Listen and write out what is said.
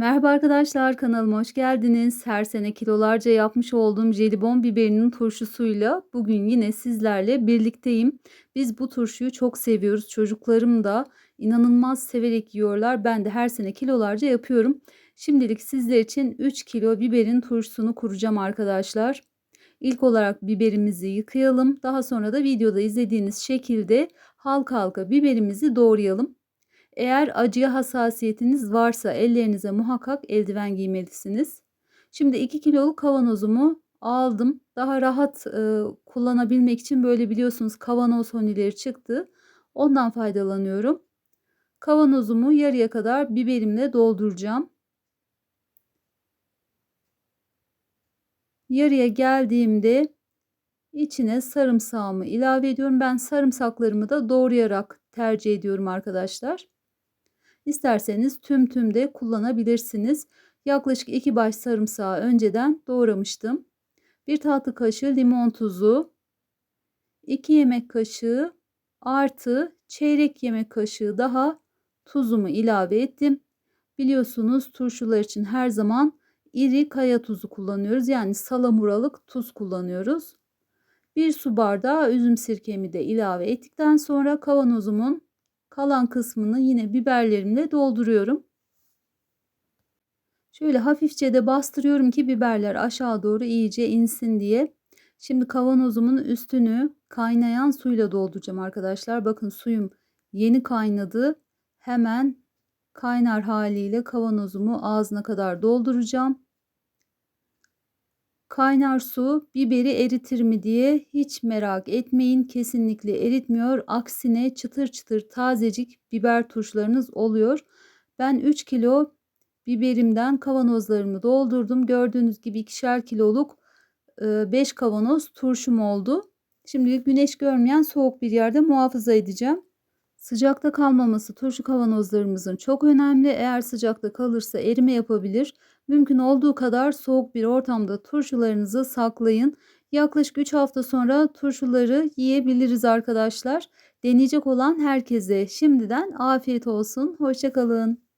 Merhaba arkadaşlar kanalıma hoş geldiniz. Her sene kilolarca yapmış olduğum jelibon biberinin turşusuyla bugün yine sizlerle birlikteyim. Biz bu turşuyu çok seviyoruz. Çocuklarım da inanılmaz severek yiyorlar. Ben de her sene kilolarca yapıyorum. Şimdilik sizler için 3 kilo biberin turşusunu kuracağım arkadaşlar. İlk olarak biberimizi yıkayalım. Daha sonra da videoda izlediğiniz şekilde halka halka biberimizi doğrayalım. Eğer acıya hassasiyetiniz varsa ellerinize muhakkak eldiven giymelisiniz. Şimdi 2 kiloluk kavanozumu aldım. Daha rahat e, kullanabilmek için böyle biliyorsunuz kavanoz honileri çıktı. Ondan faydalanıyorum. Kavanozumu yarıya kadar biberimle dolduracağım. Yarıya geldiğimde içine sarımsağımı ilave ediyorum. Ben sarımsaklarımı da doğrayarak tercih ediyorum arkadaşlar. İsterseniz tüm tüm de kullanabilirsiniz. Yaklaşık 2 baş sarımsağı önceden doğramıştım. 1 tatlı kaşığı limon tuzu, 2 yemek kaşığı artı çeyrek yemek kaşığı daha tuzumu ilave ettim. Biliyorsunuz turşular için her zaman iri kaya tuzu kullanıyoruz. Yani salamuralık tuz kullanıyoruz. 1 su bardağı üzüm sirkemi de ilave ettikten sonra kavanozumun kalan kısmını yine biberlerimle dolduruyorum. Şöyle hafifçe de bastırıyorum ki biberler aşağı doğru iyice insin diye. Şimdi kavanozumun üstünü kaynayan suyla dolduracağım arkadaşlar. Bakın suyum yeni kaynadı. Hemen kaynar haliyle kavanozumu ağzına kadar dolduracağım. Kaynar su biberi eritir mi diye hiç merak etmeyin. Kesinlikle eritmiyor. Aksine çıtır çıtır tazecik biber turşularınız oluyor. Ben 3 kilo biberimden kavanozlarımı doldurdum. Gördüğünüz gibi ikişer kiloluk 5 kavanoz turşum oldu. Şimdi güneş görmeyen soğuk bir yerde muhafaza edeceğim. Sıcakta kalmaması turşu kavanozlarımızın çok önemli. Eğer sıcakta kalırsa erime yapabilir. Mümkün olduğu kadar soğuk bir ortamda turşularınızı saklayın. Yaklaşık 3 hafta sonra turşuları yiyebiliriz arkadaşlar. Deneyecek olan herkese şimdiden afiyet olsun. Hoşçakalın.